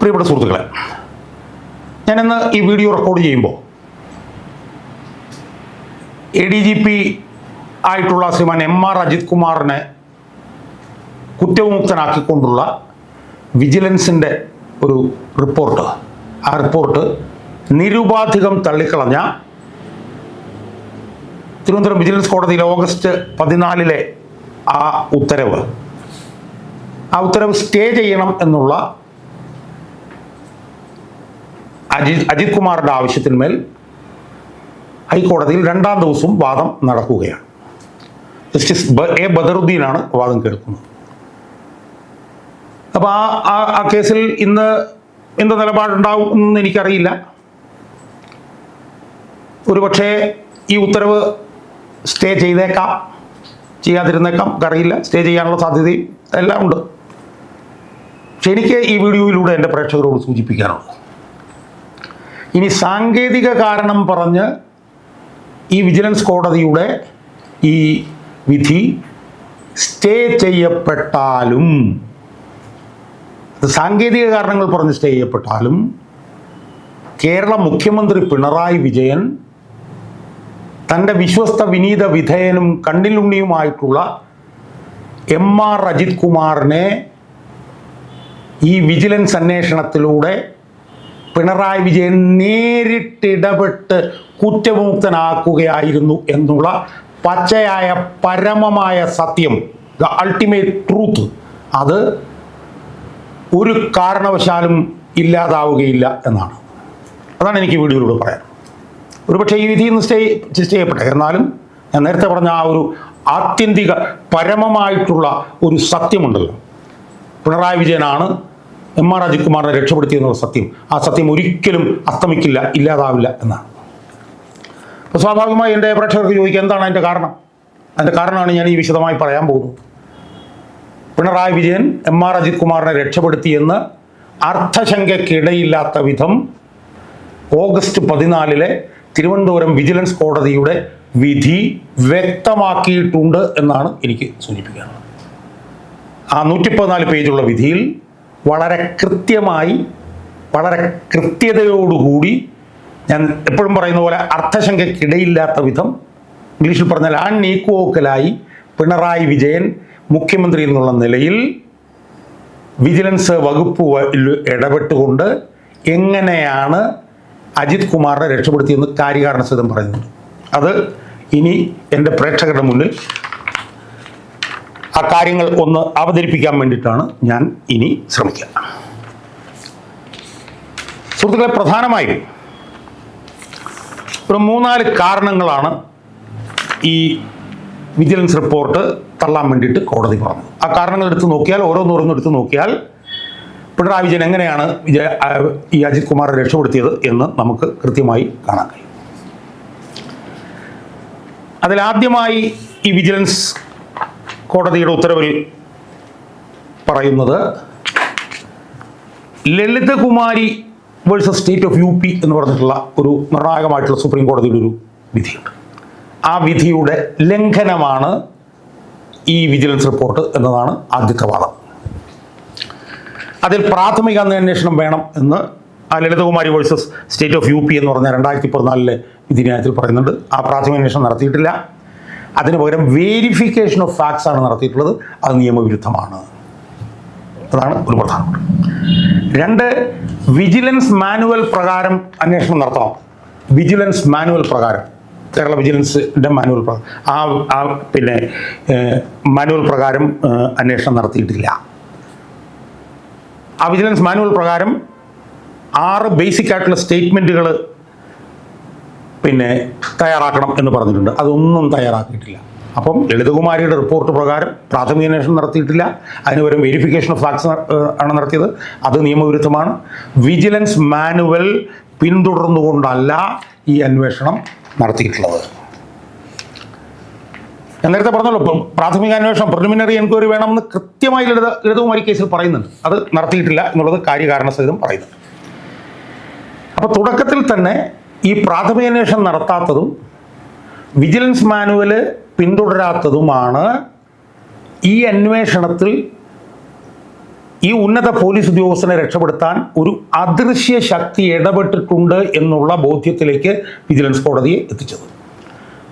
പ്രിയപ്പെട്ട സുഹൃത്തുക്കളെ ഞാനിന്ന് ഈ വീഡിയോ റെക്കോർഡ് ചെയ്യുമ്പോൾ എ ഡി ജി പി ആയിട്ടുള്ള ശ്രീമാൻ എം ആർ അജിത് കുമാറിനെ കുറ്റവിമുക്തനാക്കിക്കൊണ്ടുള്ള വിജിലൻസിന്റെ ഒരു റിപ്പോർട്ട്. ആ റിപ്പോർട്ട് നിരുപാധികം തള്ളിക്കളഞ്ഞ തിരുവനന്തപുരം വിജിലൻസ് കോടതിയിൽ ഓഗസ്റ്റ് പതിനാലിലെ ആ ഉത്തരവ്. ആ ഉത്തരവ് സ്റ്റേ ചെയ്യണം എന്നുള്ള അജിത് അജിത് കുമാറിന്റെ ആവശ്യത്തിന്മേൽ ഹൈക്കോടതിയിൽ രണ്ടാം ദിവസവും വാദം നടക്കുകയാണ്. ജസ്റ്റിസ് എ ബദറുദ്ദീനാണ് വാദം കേൾക്കുന്നത്. അപ്പോൾ ആ- ആ കേസിൽ ഇന്ന് എന്ത് നിലപാടുണ്ടാവും എന്ന് എനിക്കറിയില്ല. ഒരുപക്ഷേ ഈ ഉത്തരവ് സ്റ്റേ ചെയ്തേക്കാം ചെയ്യാതിരുന്നേക്കാം അറിയില്ല സ്റ്റേ ചെയ്യാനുള്ള സാധ്യതയും എല്ലാം ഉണ്ട്. പക്ഷെ എനിക്ക് ഈ വീഡിയോയിലൂടെ എന്റെ പ്രേക്ഷകരോട് സൂചിപ്പിക്കാനുള്ളത് ഇനി സാങ്കേതിക കാരണം പറഞ്ഞ് ഈ വിജിലൻസ് കോടതിയുടെ ഈ വിധി സ്റ്റേ ചെയ്യപ്പെട്ടാലും സാങ്കേതിക കാരണങ്ങൾ പറഞ്ഞ് സ്റ്റേ ചെയ്യപ്പെട്ടാലും കേരള മുഖ്യമന്ത്രി പിണറായി വിജയൻ തന്റെ വിശ്വസ്ത വിനീത വിധേയനും കണ്ണിലുണ്ണിയുമായിട്ടുള്ള എം ആർ അജിത് കുമാറിനെ ഈ വിജിലൻസ് അന്വേഷണത്തിലൂടെ പിണറായി വിജയൻ നേരിട്ടിടപെട്ട് കുറ്റമുക്തനാക്കുകയായിരുന്നു എന്നുള്ള പച്ചയായ പരമമായ സത്യം. ദ അൾട്ടിമേറ്റ് ട്രൂത്ത് അത് ഒരു കാരണവശാലും ഇല്ലാതാവുകയില്ല എന്നാണ്. അതാണ് എനിക്ക് വീഡിയോയിലൂടെ പറയാൻ. ഒരുപക്ഷെ ഈ വിധിയിൽ നിന്ന് സ്റ്റേ ചെയ്യപ്പെട്ടെ. എന്നാലും ഞാൻ നേരത്തെ പറഞ്ഞ ആ ഒരു ആത്യന്തിക പരമമായിട്ടുള്ള ഒരു സത്യമുണ്ടല്ലോ. പിണറായി വിജയനാണ് എം ആർ അജിത് കുമാറിനെ രക്ഷപ്പെടുത്തിയെന്നുള്ള സത്യം. ആ സത്യം ഒരിക്കലും അസ്തമിക്കില്ല ഇല്ലാതാവില്ല എന്നാണ്. അപ്പോൾ സ്വാഭാവികമായി എന്റെ പ്രേക്ഷകർക്ക് ചോദിക്കുക എന്താണ് അതിന്റെ കാരണം? അതിന്റെ കാരണമാണ് ഞാൻ ഈ വിശദമായി പറയാൻ പോകുന്നത്. പിണറായി വിജയൻ എം ആർ അജിത് കുമാറിനെ രക്ഷപ്പെടുത്തിയെന്ന് അർത്ഥശങ്കയ്ക്കിടയില്ലാത്ത വിധം ഓഗസ്റ്റ് പതിനാലിലെ തിരുവനന്തപുരം വിജിലൻസ് കോടതിയുടെ വിധി വ്യക്തമാക്കിയിട്ടുണ്ട് എന്നാണ് എനിക്ക് സൂചിപ്പിക്കാനുള്ളത്. ആ നൂറ്റി പതിനാല് പേജുള്ള വിധിയിൽ വളരെ കൃത്യമായി വളരെ കൃത്യതയോടുകൂടി ഞാൻ എപ്പോഴും പറയുന്ന പോലെ അർത്ഥശങ്കയ്ക്കിടയില്ലാത്ത വിധം ഇംഗ്ലീഷിൽ പറഞ്ഞാൽ ആ ഈക്വോക്കലായി പിണറായി വിജയൻ മുഖ്യമന്ത്രി എന്നുള്ള നിലയിൽ വിജിലൻസ് വകുപ്പ് ഇടപെട്ടുകൊണ്ട് എങ്ങനെയാണ് അജിത് കുമാറിനെ രക്ഷപ്പെടുത്തിയെന്ന് കാര്യകാരണ സഹിതം അത് ഇനി എന്റെ പ്രേക്ഷകരുടെ മുന്നിൽ ആ കാര്യങ്ങൾ ഒന്ന് അവതരിപ്പിക്കാൻ വേണ്ടിയിട്ടാണ് ഞാൻ ഇനി ശ്രമിക്കുക. സുഹൃത്തുക്കളെ പ്രധാനമായും ഒരു മൂന്നാൽ കാരണങ്ങളാണ് ഈ വിജിലൻസ് റിപ്പോർട്ട് തള്ളാൻ വേണ്ടിയിട്ട് കോടതി പറഞ്ഞു ആ കാരണങ്ങൾ എടുത്ത് നോക്കിയാൽ ഓരോന്നോരോന്നും എടുത്ത് നോക്കിയാൽ പിണറായി വിജയൻ എങ്ങനെയാണ് വിജയ ഈ അജിത് കുമാറെ രക്ഷപ്പെടുത്തിയത് എന്ന് നമുക്ക് കൃത്യമായി കാണാൻ കഴിയും. അതിലാദ്യമായി ഈ വിജിലൻസ് കോടതിയുടെ ഉത്തരവിൽ പറയുന്നത് Lalita Kumari versus state of U P എന്ന് പറഞ്ഞിട്ടുള്ള ഒരു നിർണായകമായിട്ടുള്ള സുപ്രീം കോടതിയുടെ ഒരു വിധിയുണ്ട്. ആ വിധിയുടെ ലംഘനമാണ് ഈ വിജിലൻസ് റിപ്പോർട്ട് എന്നതാണ് ആദ്യത്തെ വാദം. അതിൽ പ്രാഥമിക അന്വേഷണം വേണം എന്ന് ആ Lalita Kumari versus state of U P എന്ന് പറഞ്ഞ രണ്ടായിരത്തി പതിനാലിലെ വിധിന്യായത്തിൽ പറയുന്നുണ്ട്. ആ പ്രാഥമിക അന്വേഷണം നടത്തിയിട്ടില്ല. അതിന് പകരം വേരിഫിക്കേഷൻ ഓഫ് ഫാക്ട്സ് ആണ് നടത്തിയിട്ടുള്ളത്. അത് നിയമവിരുദ്ധമാണ്. അതാണ് ഒരു പ്രധാനപ്പെട്ട രണ്ട് വിജിലൻസ് മാനുവൽ പ്രകാരം അന്വേഷണം നടത്തണം. വിജിലൻസ് മാനുവൽ പ്രകാരം. കേരള വിജിലൻസിന്റെ മാനുവൽ പ്രകാരം ആ ആ പിന്നെ മാനുവൽ പ്രകാരം അന്വേഷണം നടത്തിയിട്ടില്ല. ആ വിജിലൻസ് മാനുവൽ പ്രകാരം ആറ് ബേസിക് ആയിട്ടുള്ള സ്റ്റേറ്റ്മെന്റുകൾ പിന്നെ തയ്യാറാക്കണം എന്ന് പറഞ്ഞിട്ടുണ്ട്. അതൊന്നും തയ്യാറാക്കിയിട്ടില്ല. അപ്പം ലളിതകുമാരിയുടെ റിപ്പോർട്ട് പ്രകാരം പ്രാഥമിക അന്വേഷണം നടത്തിയിട്ടില്ല. അതിന് പകരം വെരിഫിക്കേഷൻ ഓഫ് ഫാക്ട്സ് ആണ് നടത്തിയത്. അത് നിയമവിരുദ്ധമാണ്. വിജിലൻസ് മാനുവൽ പിന്തുടർന്നുകൊണ്ടല്ല ഈ അന്വേഷണം നടത്തിയിട്ടുള്ളത്. ഞാൻ നേരത്തെ പറഞ്ഞല്ലോ പ്രാഥമിക അന്വേഷണം പ്രിലിമിനറി എൻക്വയറി വേണമെന്ന് കൃത്യമായി ലളിത ലളിതകുമാരി കേസിൽ പറയുന്നുണ്ട്. അത് നടത്തിയിട്ടില്ല എന്നുള്ളത് കാര്യകാരണ സഹിതം പറയുന്നുണ്ട്. അപ്പോൾ തുടക്കത്തിൽ തന്നെ ഈ പ്രാഥമിക അന്വേഷണം നടത്താത്തതും വിജിലൻസ് മാനുവൽ പിന്തുടരാത്തതുമാണ് ഈ അന്വേഷണത്തിൽ ഈ ഉന്നത പോലീസ് ഉദ്യോഗസ്ഥനെ രക്ഷപ്പെടുത്താൻ ഒരു അദൃശ്യ ശക്തി ഇടപെട്ടിട്ടുണ്ട് എന്നുള്ള ബോധ്യത്തിലേക്ക് വിജിലൻസ് കോടതിയെ എത്തിച്ചത്.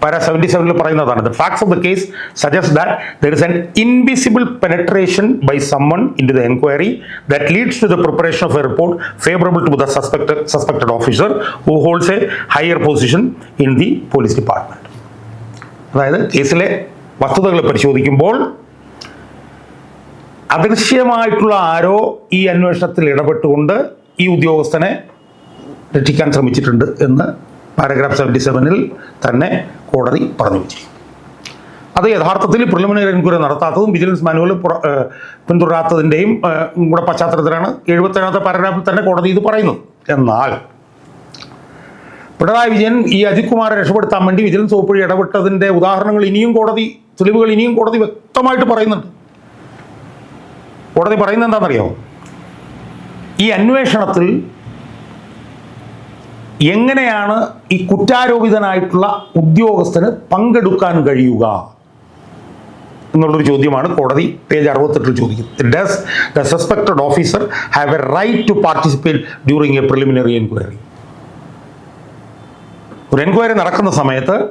പാര സെവന്റി സെവനിൽ പറയുന്നതാണ്. The facts of the case suggest that there is an invisible penetration by summon in to the enquiry that leads to the preparation of a report favourable to the suspected suspected officer who holds a higher position in the police department അതായത് കേസിലെ വസ്തുതകൾ പരിശോധിക്കുമ്പോൾ അദൃശ്യമായിട്ടുള്ള ആരോ ഈ അന്വേഷണത്തിൽ ഇടപെട്ടുകൊണ്ട് ഈ ഉദ്യോഗസ്ഥനെ രക്ഷിക്കാൻ ശ്രമിച്ചിട്ടുണ്ട് എന്ന് പാരഗ്രാഫ് സെവന്റി സെവനിൽ തന്നെ കോടതി പറഞ്ഞു. വെച്ചിരിക്കും അത് യഥാർത്ഥത്തിൽ പ്രിലിമിനറി എൻക്വയറി നടത്താത്തതും വിജിലൻസ് മാനുവൽ പിന്തുടരാത്തതിന്റെയും കൂടെ പശ്ചാത്തലത്തിലാണ് എഴുപത്തേഴാമത്തെ പാരഗ്രാഫിൽ തന്നെ കോടതി ഇത് പറയുന്നത്. എന്നാൽ പിണറായി വിജയൻ ഈ അജിത് കുമാറെ രക്ഷപ്പെടുത്താൻ വേണ്ടി വിജിലൻസ് വകുപ്പ് വഴി ഇടപെട്ടതിന്റെ ഉദാഹരണങ്ങൾ ഇനിയും കോടതി തെളിവുകൾ ഇനിയും കോടതി വ്യക്തമായിട്ട് പറയുന്നുണ്ട്. കോടതി പറയുന്നത് എന്താണെന്നറിയാമോ ഈ അന്വേഷണത്തിൽ എങ്ങനെയാണ് ഈ കുറ്റാരോപിതനായിട്ടുള്ള ഉദ്യോഗസ്ഥന് പങ്കെടുക്കാൻ കഴിയുക? എന്നുള്ളൊരു ചോദ്യമാണ്. കോടതി പേജ് അറുപത്തെട്ടിൽ ചോദിക്കുന്നത് does the suspected officer have a right to participate during a preliminary enquiry ഒരു എൻക്വയറി നടക്കുന്ന സമയത്ത്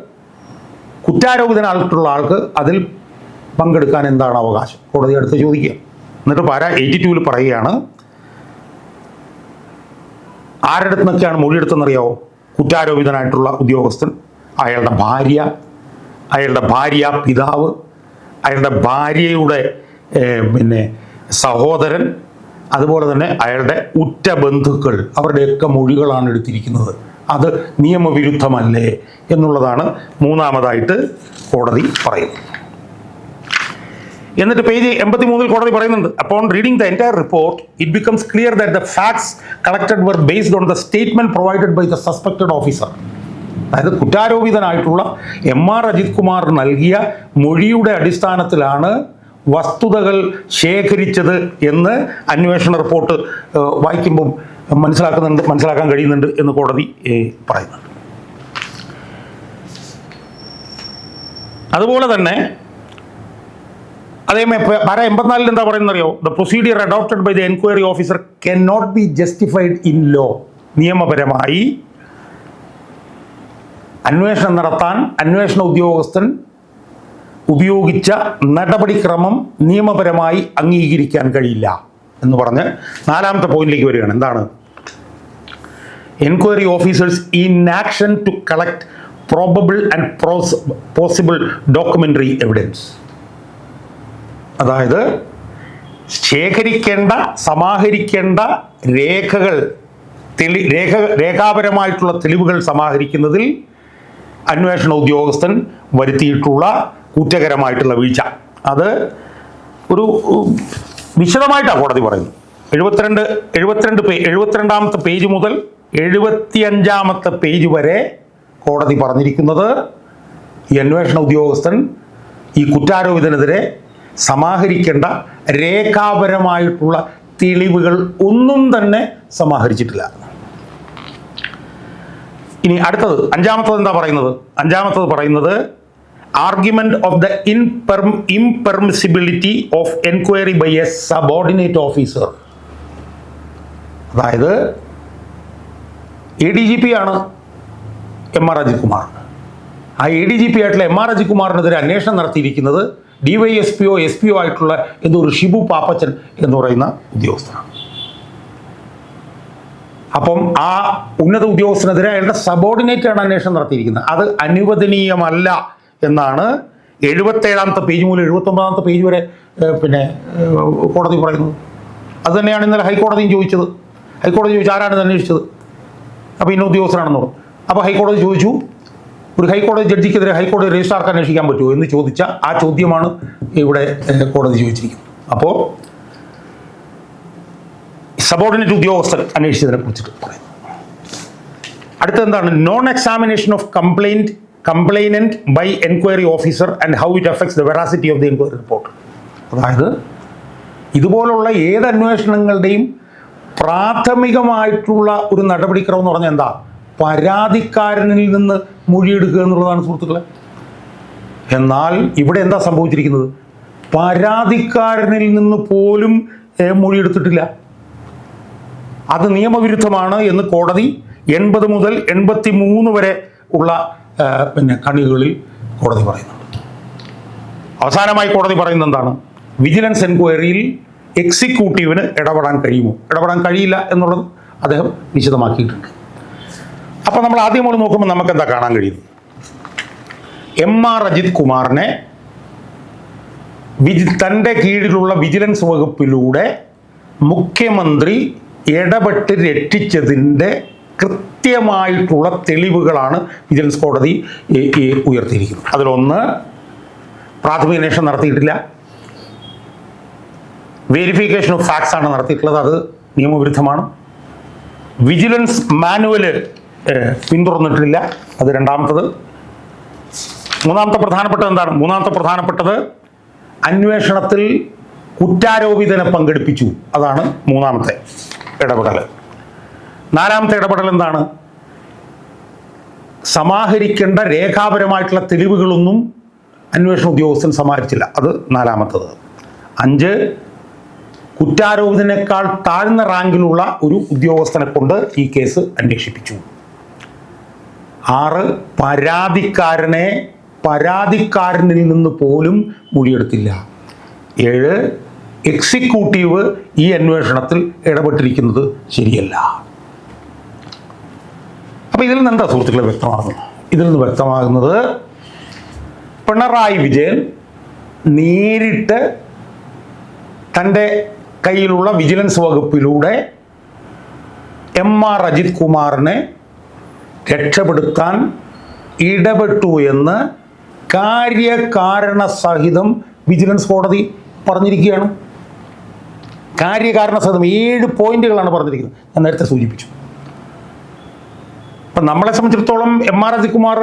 കുറ്റാരോപിതനായിട്ടുള്ള ആൾക്ക് അതിൽ പങ്കെടുക്കാൻ എന്താണ് അവകാശം? കോടതി അടുത്ത് ചോദിക്കുക. എന്നിട്ട് പാര എയ്റ്റി ടൂവിൽ പറയുകയാണ് ആരുടെ നിന്നൊക്കെയാണ് മൊഴിയെടുത്തെന്നറിയാവോ കുറ്റാരോപിതനായിട്ടുള്ള ഉദ്യോഗസ്ഥൻ അയാളുടെ ഭാര്യ അയാളുടെ ഭാര്യ പിതാവ് അയാളുടെ ഭാര്യയുടെ പിന്നെ സഹോദരൻ അതുപോലെ തന്നെ അയാളുടെ ഉറ്റ ബന്ധുക്കൾ അവരുടെയൊക്കെ മൊഴികളാണ് എടുത്തിരിക്കുന്നത്. അത് നിയമവിരുദ്ധമല്ലേ എന്നുള്ളതാണ് മൂന്നാമതായിട്ട് കോടതി പറയുന്നത്. എന്നിട്ട് പേജ് എൺപത്തി മൂന്നിൽ കോടതി പറയുന്നുണ്ട്. അപ്പോൾ reading the entire report it becomes clear that the facts collected were based on the statement provided by the suspected officer അതായത് കുറ്റാരോപിതനായിട്ടുള്ള എം ആർ അജിത് കുമാർ നൽകിയ മൊഴിയുടെ അടിസ്ഥാനത്തിലാണ് വസ്തുതകൾ ശേഖരിച്ചത് എന്ന് അന്വേഷണ റിപ്പോർട്ട് വായിക്കുമ്പം മനസ്സിലാക്കുന്നുണ്ട് മനസ്സിലാക്കാൻ കഴിയുന്നുണ്ട് എന്ന് കോടതി പറയുന്നുണ്ട്. അതുപോലെ തന്നെ അതേ പാര എൺപത്തിനാലിൽ എന്താ പറയുന്നത് അറിയോ the procedure adopted by the enquiry officer can not be justified in law നിയമപരമായി അന്വേഷണം നടത്താൻ അന്വേഷണ ഉദ്യോഗസ്ഥൻ ഉപയോഗിച്ച നടപടിക്രമം നിയമപരമായി അംഗീകരിക്കാൻ കഴിയില്ല എന്ന് പറഞ്ഞ് നാലാമത്തെ പോയിന്റിലേക്ക് വരികയാണ്. എന്താണ്? Enquiry officers inaction to collect probable and possible documentary evidence അതായത് ശേഖരിക്കേണ്ട സമാഹരിക്കേണ്ട രേഖകൾ തെളി രേഖ രേഖാപരമായിട്ടുള്ള തെളിവുകൾ സമാഹരിക്കുന്നതിൽ അന്വേഷണ ഉദ്യോഗസ്ഥൻ വരുത്തിയിട്ടുള്ള കുറ്റകരമായിട്ടുള്ള വീഴ്ച. അത് ഒരു വിശദമായിട്ടാണ് കോടതി പറയുന്നത്. എഴുപത്തിരണ്ട് എഴുപത്തിരണ്ട് പേ എഴുപത്തിരണ്ടാമത്തെ പേജ് മുതൽ എഴുപത്തിയഞ്ചാമത്തെ പേജ് വരെ കോടതി പറഞ്ഞിരിക്കുന്നത് ഈ അന്വേഷണ ഉദ്യോഗസ്ഥൻ ഈ കുറ്റാരോപിതനെതിരെ സമാഹരിക്കേണ്ട രേഖാപരമായിട്ടുള്ള തെളിവുകൾ ഒന്നും തന്നെ സമാഹരിച്ചിട്ടില്ല. ഇനി അടുത്തത് അഞ്ചാമത്തത് എന്താ പറയുന്നത്? അഞ്ചാമത്തത് പറയുന്നത് argument of the imperm impermissibility of enquiry by a subordinate officer അതായത് എ ഡി ജി പി ആണ് എം ആർ അജിത് കുമാർ ആ എ ഡി ജി പി ആയിട്ടുള്ള എം ആർ അജിത് കുമാറിനെതിരെ അന്വേഷണം നടത്തിയിരിക്കുന്നത് ഡി വൈ എസ് പി ഒ എസ് പി ഒ ആയിട്ടുള്ള എന്തോ ഒരു ഷിബു പാപ്പച്ചൻ എന്ന് പറയുന്ന ഉദ്യോഗസ്ഥനാണ്. അപ്പം ആ ഉന്നത ഉദ്യോഗസ്ഥനെതിരെ അയാളുടെ സബോർഡിനേറ്റ് ആണ് അന്വേഷണം നടത്തിയിരിക്കുന്നത്. അത് അനുവദനീയമല്ല എന്നാണ് എഴുപത്തേഴാമത്തെ പേജ് മുതൽ എഴുപത്തൊമ്പതാമത്തെ പേജ് വരെ പിന്നെ കോടതി പറയുന്നത്. അത് തന്നെയാണ് ഇന്നലെ ഹൈക്കോടതിയും ചോദിച്ചത്. ഹൈക്കോടതി ചോദിച്ചു ആരാണ് അന്വേഷിച്ചത്? അപ്പോൾ ഇന്ന ഉദ്യോഗസ്ഥനാണെന്ന് പറഞ്ഞു. അപ്പോൾ ഹൈക്കോടതി ചോദിച്ചു ഒരു ഹൈക്കോടതി ജഡ്ജിക്കെതിരെ ഹൈക്കോടതി രജിസ്ട്രാർക്ക് അന്വേഷിക്കാൻ പറ്റുമോ എന്ന് ചോദിച്ച ആ ചോദ്യമാണ് ഇവിടെ കോടതി ചോദിച്ചിരിക്കുന്നത്. അപ്പോൾ സബോർഡിനേറ്റ് ഉദ്യോഗസ്ഥർ അന്വേഷിച്ചതിനെ കുറിച്ചിട്ട് പറയുന്നു. അടുത്ത എന്താണ് non examination of complaint complainant by enquiry officer and how it affects the veracity of the enquiry report അതായത് ഇതുപോലുള്ള ഏത് അന്വേഷണങ്ങളുടെയും പ്രാഥമികമായിട്ടുള്ള ഒരു നടപടിക്രമം എന്ന് പറഞ്ഞാൽ എന്താ? പരാതിക്കാരനിൽ നിന്ന് മൊഴിയെടുക്കുക എന്നുള്ളതാണ് സുഹൃത്തുക്കളെ. എന്നാൽ ഇവിടെ എന്താ സംഭവിച്ചിരിക്കുന്നത്? പരാതിക്കാരനിൽ നിന്ന് പോലും മൊഴിയെടുത്തിട്ടില്ല. അത് നിയമവിരുദ്ധമാണ് എന്ന് കോടതി എൺപത് മുതൽ എൺപത്തി മൂന്ന് വരെ ഉള്ള പിന്നെ കണികളിൽ കോടതി പറയുന്നുണ്ട്. അവസാനമായി കോടതി പറയുന്നത് എന്താണ്? വിജിലൻസ് എൻക്വയറിയിൽ എക്സിക്യൂട്ടീവിന് ഇടപെടാൻ കഴിയുമോ? ഇടപെടാൻ കഴിയില്ല എന്നുള്ളത് അദ്ദേഹം വിശദമാക്കിയിട്ടുണ്ട്. അപ്പോൾ നമ്മൾ ആദ്യം കൂടി നോക്കുമ്പോൾ നമുക്ക് എന്താ കാണാൻ കഴിയും എം ആർ അജിത് കുമാറിനെ വിജി തന്റെ കീഴിലുള്ള വിജിലൻസ് വകുപ്പിലൂടെ മുഖ്യമന്ത്രി ഇടപെട്ട് രക്ഷിച്ചതിന്റെ കൃത്യമായിട്ടുള്ള തെളിവുകളാണ് വിജിലൻസ് കോടതി ഉയർത്തിയിരിക്കുന്നത്. അതിലൊന്ന് പ്രാഥമിക അന്വേഷണം നടത്തിയിട്ടില്ല. വെരിഫിക്കേഷൻ ഓഫ് ഫാക്ട്സ് ആണ് നടത്തിയിട്ടുള്ളത്. അത് നിയമവിരുദ്ധമാണ്. വിജിലൻസ് മാനുവൽ പിന്തുടർന്നിട്ടില്ല. അത് രണ്ടാമത്തത്. മൂന്നാമത്തെ പ്രധാനപ്പെട്ടത് എന്താണ്? മൂന്നാമത്തെ പ്രധാനപ്പെട്ടത് അന്വേഷണത്തിൽ കുറ്റാരോപിതനെ പങ്കെടുപ്പിച്ചു. അതാണ് മൂന്നാമത്തെ ഇടപെടൽ. നാലാമത്തെ ഇടപെടൽ എന്താണ്? സമാഹരിക്കേണ്ട രേഖാപരമായിട്ടുള്ള തെളിവുകളൊന്നും അന്വേഷണ ഉദ്യോഗസ്ഥൻ സമാഹരിച്ചില്ല. അത് നാലാമത്തത്. അഞ്ച് കുറ്റാരോപിതനേക്കാൾ താഴ്ന്ന റാങ്കിലുള്ള ഒരു ഉദ്യോഗസ്ഥനെ കൊണ്ട് ഈ കേസ് അന്വേഷിപ്പിച്ചു. ആറ് പരാതിക്കാരനെ പരാതിക്കാരനിൽ നിന്ന് പോലും മൊഴിയെടുത്തില്ല. ഏഴ് എക്സിക്യൂട്ടീവ് ഈ അന്വേഷണത്തിൽ ഇടപെട്ടിരിക്കുന്നത് ശരിയല്ല. അപ്പോൾ ഇതിൽ നിന്ന് എന്താ സുഹൃത്തുക്കളെ വ്യക്തമാകുന്നത്? ഇതിൽ നിന്ന് വ്യക്തമാകുന്നത് പിണറായി വിജയൻ നേരിട്ട് തന്റെ കയ്യിലുള്ള വിജിലൻസ് വകുപ്പിലൂടെ എം ആർ അജിത് കുമാറിനെ രക്ഷപ്പെടുത്താൻ ഇടപെട്ടു എന്ന് കാര്യകാരണ സഹിതം വിജിലൻസ് കോടതി പറഞ്ഞിരിക്കുകയാണ്. കാര്യകാരണ സഹിതം ഏഴ് പോയിന്റുകളാണ് പറഞ്ഞിരിക്കുന്നത്. ഞാൻ നേരത്തെ സൂചിപ്പിച്ചു. അപ്പം നമ്മളെ സംബന്ധിച്ചിടത്തോളം എം ആർ അജികുമാർ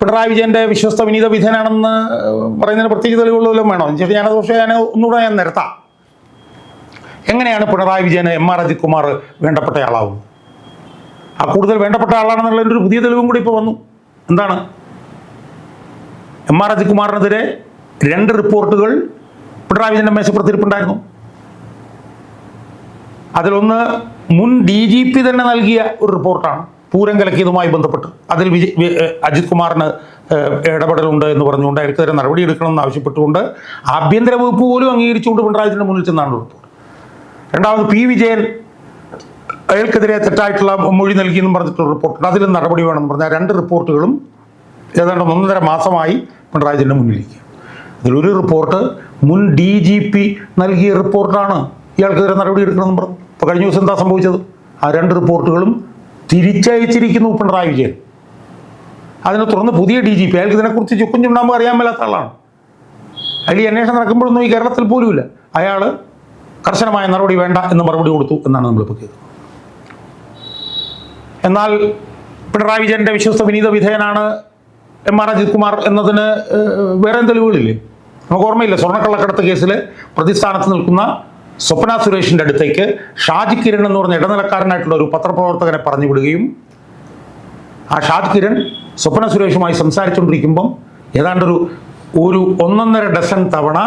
പിണറായി വിജയന്റെ വിശ്വസ്ത വിനീത വിധേയനാണെന്ന് പറയുന്നതിന് പ്രത്യേക തെളിവുള്ളതും വേണോ. എന്ന് വെച്ചാൽ ഞാനത് പക്ഷേ ഞാൻ ഒന്നുകൂടെ ഞാൻ നിരത്താം എങ്ങനെയാണ് പിണറായി വിജയന് എം ആർ അജിത് കുമാർ വേണ്ടപ്പെട്ട ആളാവുന്നത് ആ കൂടുതൽ വേണ്ടപ്പെട്ട ആളാണെന്നുള്ളതിന്റെ ഒരു പുതിയ തെളിവും കൂടി ഇപ്പോൾ വന്നു. എന്താണ്? എം ആർ അജിത് കുമാറിനെതിരെ രണ്ട് റിപ്പോർട്ടുകൾ പിണറായി വിജയന്റെ മേശപ്പുറത്തിരിപ്പുണ്ടായിരുന്നു. അതിലൊന്ന് മുൻ ഡി ജി പി തന്നെ നൽകിയ ഒരു റിപ്പോർട്ടാണ്. പൂരം കലക്കിയതുമായി ബന്ധപ്പെട്ട്. അതിൽ വിജയ് അജിത് കുമാറിന് ഇടപെടലുണ്ട് എന്ന് പറഞ്ഞുകൊണ്ട് അയാൾക്കെതിരെ നടപടി എടുക്കണമെന്ന് ആവശ്യപ്പെട്ടുകൊണ്ട് ആഭ്യന്തര വകുപ്പ് പോലും അംഗീകരിച്ചുകൊണ്ട് പിണറായി വിജയന്റെ മുന്നിൽ ചെന്നാണ് റിപ്പോർട്ട്. രണ്ടാമത് പി വിജയൻ അയാൾക്കെതിരെ തെറ്റായിട്ടുള്ള മൊഴി നൽകിയെന്നും പറഞ്ഞിട്ടുള്ള റിപ്പോർട്ടുണ്ട്. അതിലും നടപടി വേണമെന്ന് പറഞ്ഞ രണ്ട് റിപ്പോർട്ടുകളും ഏതാണ്ട് ഒന്നര മാസമായി പിണറായി വിജയന്റെ മുന്നിലേക്ക് അതിലൊരു റിപ്പോർട്ട് മുൻ ഡി ജി പി നൽകിയ റിപ്പോർട്ടാണ് ഇയാൾക്കെതിരെ നടപടി എടുക്കണമെന്ന് പറഞ്ഞു. ഇപ്പോൾ കഴിഞ്ഞ ദിവസം എന്താ സംഭവിച്ചത്? ആ രണ്ട് റിപ്പോർട്ടുകളും തിരിച്ചയച്ചിരിക്കുന്നു പിണറായി വിജയൻ. അതിനെ തുടർന്ന് പുതിയ ഡി ജി പി അയാൾക്ക് ഇതിനെക്കുറിച്ച് ചുക്കും ചുണ്ണാമ്പ് അറിയാൻ മേലാത്ത ആളാണ്. അതിൽ ഈ അന്വേഷണം നടക്കുമ്പോഴൊന്നും ഈ കേരളത്തിൽ പോലുമില്ല. അയാൾ കർശനമായ നടപടി വേണ്ട എന്ന് മറുപടി കൊടുത്തു എന്നാണ് നമ്മളിപ്പോൾ കേൾക്കുന്നത്. എന്നാൽ പിണറായി വിജയന്റെ വിശ്വസ്ത വിനീത വിധേയനാണ് എം ആർ അജിത് കുമാർ എന്നതിന് വേറെ തെളിവുകളില്ലേ? നമുക്ക് ഓർമ്മയില്ല സ്വർണക്കള്ളക്കടത്ത് കേസിൽ പ്രതിസ്ഥാനത്ത് നിൽക്കുന്ന സ്വപ്ന സുരേഷിന്റെ അടുത്തേക്ക് ഷാജി കിരൺ എന്ന് പറഞ്ഞ ഇടനിലക്കാരനായിട്ടുള്ള ഒരു പത്രപ്രവർത്തകനെ പറഞ്ഞു വിടുകയും ആ ഷാജി കിരൺ സ്വപ്ന സുരേഷുമായി സംസാരിച്ചുകൊണ്ടിരിക്കുമ്പം ഏതാണ്ടൊരു ഒരു ഒന്നൊന്നര ഡസൺ തവണ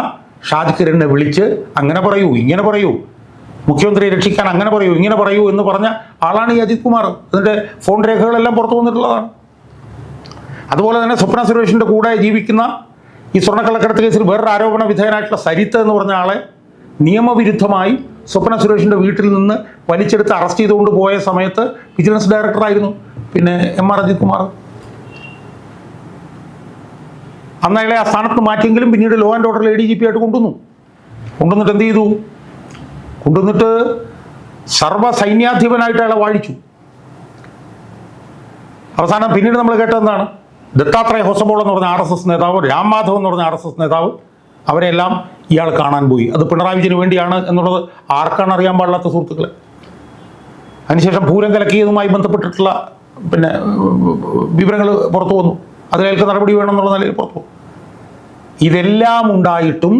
ഷാജി കിരണിനെ വിളിച്ച് അങ്ങനെ പറയൂ ഇങ്ങനെ പറയൂ മുഖ്യമന്ത്രിയെ രക്ഷിക്കാൻ അങ്ങനെ പറയൂ ഇങ്ങനെ പറയൂ എന്ന് പറഞ്ഞ ആളാണ് ഈ അജിത് കുമാർ. അതിന്റെ ഫോൺ രേഖകളെല്ലാം പുറത്തു വന്നിട്ടുള്ളതാണ്. അതുപോലെ തന്നെ സ്വപ്ന സുരേഷിന്റെ കൂടെ ജീവിക്കുന്ന ഈ സ്വർണക്കള്ളക്കടത്ത് കേസിൽ വേറൊരു ആരോപണ വിധേയനായിട്ടുള്ള സരിത്ത് എന്ന് പറഞ്ഞ ആളെ നിയമവിരുദ്ധമായി സ്വപ്ന സുരേഷിന്റെ വീട്ടിൽ നിന്ന് വലിച്ചെടുത്ത് അറസ്റ്റ് ചെയ്തുകൊണ്ട് പോയ സമയത്ത് വിജിലൻസ് ഡയറക്ടറായിരുന്നു പിന്നെ എം ആർ അജിത് കുമാർ. അന്നയാളെ ആ സ്ഥാനത്ത് മാറ്റിയെങ്കിലും പിന്നീട് ലോ ആൻഡ് ഓർഡറിൽ എ ഡി ജി പി ആയിട്ട് കൊണ്ടുവന്നു. കൊണ്ടുവന്നിട്ട് എന്ത് ചെയ്തു? കൊണ്ടുവന്നിട്ട് സർവസൈന്യാധിപനായിട്ട് അയാളെ വാഴിച്ചു. അവസാനം പിന്നീട് നമ്മൾ കേട്ടതെന്താണ് ദത്താത്രേയ ഹൊസബോൾ എന്ന് പറഞ്ഞ ആർ എസ് എസ് നേതാവ് രാം മാധവ് എന്ന് പറഞ്ഞ ആർ എസ് എസ് നേതാവ് അവരെല്ലാം ഇയാൾ കാണാൻ പോയി. അത് പിണറായി വിജയന് വേണ്ടിയാണ് എന്നുള്ളത് ആർക്കാണ് അറിയാൻ പാടില്ലാത്ത സുഹൃത്തുക്കളെ. അതിനുശേഷം പൂരം കലക്കിയതുമായി ബന്ധപ്പെട്ടിട്ടുള്ള പിന്നെ വിവരങ്ങൾ പുറത്തു വന്നു. അതിലേക്ക് നടപടി വേണമെന്നുള്ള നിലയിൽ പുറത്തു ഇതെല്ലാം ഉണ്ടായിട്ടും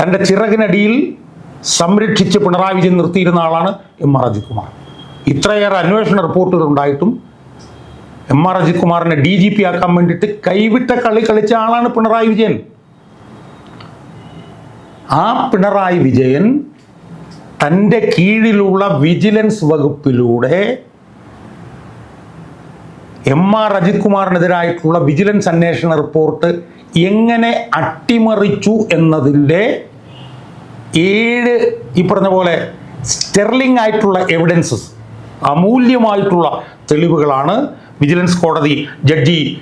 തന്റെ ചിറകിനടിയിൽ സംരക്ഷിച്ച് പിണറായി വിജയൻ നിർത്തിയിരുന്ന ആളാണ് എം ആർ അജിത് കുമാർ ഇത്രയേറെ അന്വേഷണ റിപ്പോർട്ടുകൾ ഉണ്ടായിട്ടും എം ആർ അജിത് കുമാറിനെ ഡി ജി പി ആക്കാൻ വേണ്ടിയിട്ട് കൈവിട്ട കളി കളിച്ച ആളാണ് പിണറായി വിജയൻ. ആ പിണറായി വിജയൻ തന്റെ കീഴിലുള്ള വിജിലൻസ് വകുപ്പിലൂടെ എം ആർ അജിത് കുമാറിനെതിരായിട്ടുള്ള വിജിലൻസ് അന്വേഷണ റിപ്പോർട്ട് എങ്ങനെ അട്ടിമറിച്ചു എന്നതിന്റെ ഏഴ് ഈ പറഞ്ഞ പോലെ സ്റ്റെർലിംഗ് ആയിട്ടുള്ള എവിഡൻസസ് അമൂല്യമായിട്ടുള്ള തെളിവുകളാണ് വിജിലൻസ് കോടതി ജഡ്ജി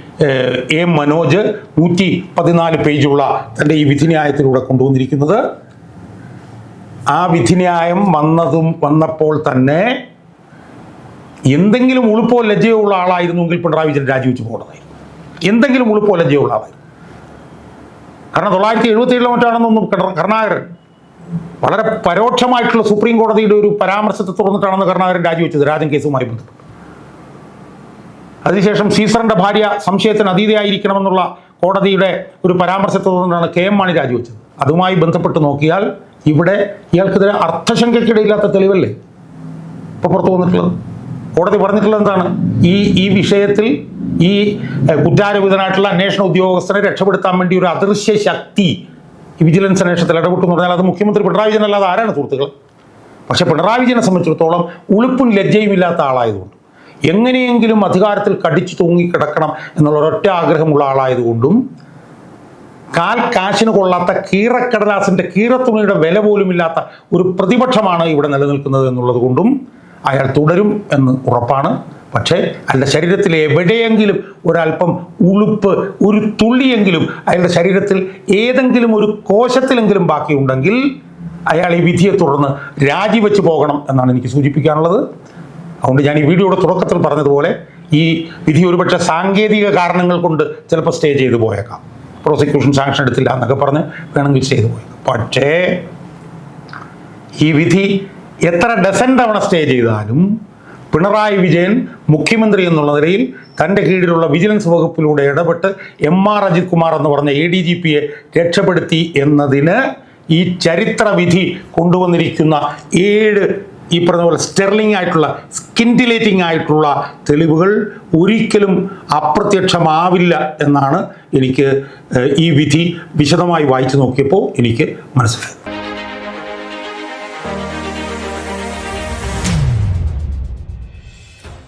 എ മനോജ് നൂറ്റി പതിനാല് പേജുള്ള തന്റെ ഈ വിധിന്യായത്തിലൂടെ കൊണ്ടുവന്നിരിക്കുന്നത്. ആ വിധിന്യായം വന്നതും വന്നപ്പോൾ തന്നെ എന്തെങ്കിലും ഉളുപ്പോ ലജ്ജയോ ഉള്ള ആളായിരുന്നുവെങ്കിൽ പിണറായി വിജയൻ രാജിവെച്ച് പോകണമായിരുന്നു എന്തെങ്കിലും ഉളുപ്പോ ലജ്ജയോ ഉള്ള ആളായിരുന്നു. കാരണം തൊള്ളായിരത്തി എഴുപത്തി ഏഴിലോ മറ്റാണെന്നൊന്നും കരുണ- കരുണാകരൻ വളരെ പരോക്ഷമായിട്ടുള്ള സുപ്രീം കോടതിയുടെ ഒരു പരാമർശത്തെ തുറന്നിട്ടാണെന്ന് കരുണാകരൻ രാജിവെച്ചത് രാജൻ കേസുമായി ബന്ധപ്പെട്ട്. അതിനുശേഷം സീസറിന്റെ ഭാര്യ സംശയത്തിന് അതീതയായിരിക്കണമെന്നുള്ള കോടതിയുടെ ഒരു പരാമർശത്തെ തുടർന്നാണ് കെ എം മാണി രാജിവെച്ചത്. അതുമായി ബന്ധപ്പെട്ട് നോക്കിയാൽ ഇവിടെ ഇയാൾക്കെതിരെ അർത്ഥശങ്കയ്ക്കിടയില്ലാത്ത തെളിവല്ലേ? ഇപ്പൊ പുറത്തു വന്നിട്ടുള്ളത്. കോടതി പറഞ്ഞിട്ടുള്ളത് എന്താണ്? ഈ ഈ വിഷയത്തിൽ ഈ കുറ്റാരോപിതനായിട്ടുള്ള അന്വേഷണ ഉദ്യോഗസ്ഥനെ രക്ഷപ്പെടുത്താൻ വേണ്ടി ഒരു അദൃശ്യ ശക്തി ഈ വിജിലൻസ് അന്വേഷണത്തിൽ ഇടപെട്ടു എന്ന് പറഞ്ഞാൽ അത് മുഖ്യമന്ത്രി പിണറായി വിജയൻ അല്ലാതെ ആരാണ് സുഹൃത്തുക്കൾ? പക്ഷേ പിണറായി വിജയനെ സംബന്ധിച്ചിടത്തോളം ഉളുപ്പും ലജ്ജയും ഇല്ലാത്ത ആളായതുകൊണ്ട് എങ്ങനെയെങ്കിലും അധികാരത്തിൽ കടിച്ചു തൂങ്ങി കിടക്കണം എന്നുള്ള ഒരൊറ്റ ആഗ്രഹമുള്ള ആളായതുകൊണ്ടും കാൽ കാശിന് കൊള്ളാത്ത കീറക്കടലാസിന്റെ കീറത്തുണിയുടെ വില പോലുമില്ലാത്ത ഒരു പ്രതിപക്ഷമാണ് ഇവിടെ നിലനിൽക്കുന്നത് എന്നുള്ളത് കൊണ്ടും അയാൾ തുടരും എന്ന് ഉറപ്പാണ്. പക്ഷേ അയാളുടെ ശരീരത്തിൽ എവിടെയെങ്കിലും ഒരല്പം ഉളുപ്പ് ഒരു തുള്ളിയെങ്കിലും അയാളുടെ ശരീരത്തിൽ ഏതെങ്കിലും ഒരു കോശത്തിലെങ്കിലും ബാക്കിയുണ്ടെങ്കിൽ അയാൾ ഈ വിധിയെ തുടർന്ന് രാജിവെച്ച് പോകണം എന്നാണ് എനിക്ക് സൂചിപ്പിക്കാനുള്ളത്. അതുകൊണ്ട് ഞാൻ ഈ വീഡിയോയുടെ തുടക്കത്തിൽ പറഞ്ഞതുപോലെ ഈ വിധി ഒരുപക്ഷെ സാങ്കേതിക കാരണങ്ങൾ കൊണ്ട് ചിലപ്പോൾ സ്റ്റേ ചെയ്തു പോയേക്കാം. പ്രോസിക്യൂഷൻ സാങ്ഷൻ എടുത്തില്ല എന്നൊക്കെ പറഞ്ഞ് വേണമെങ്കിൽ ചെയ്തു പോയേക്കാം. പക്ഷേ ഈ വിധി എത്ര ഡസൻ തവണ സ്റ്റേ ചെയ്താലും പിണറായി വിജയൻ മുഖ്യമന്ത്രി എന്നുള്ള നിലയിൽ തന്റെ കീഴിലുള്ള വിജിലൻസ് വകുപ്പിലൂടെ ഇടപെട്ട് എം ആർ അജിത് കുമാർ എന്ന് പറഞ്ഞ എ ഡി ജി പിയെ രക്ഷപ്പെടുത്തി എന്നതിന് ഈ ചരിത്രവിധി കൊണ്ടുവന്നിരിക്കുന്ന ഏഴ് ഈ പറഞ്ഞ പോലെ സ്റ്റെർലിംഗ് ആയിട്ടുള്ള സ്കിൻഡിലേറ്റിംഗ് ആയിട്ടുള്ള തെളിവുകൾ ഒരിക്കലും അപ്രത്യക്ഷമാവില്ല എന്നാണ് എനിക്ക് ഈ വിധി വിശദമായി വായിച്ചു നോക്കിയപ്പോൾ എനിക്ക് മനസ്സിലായത്.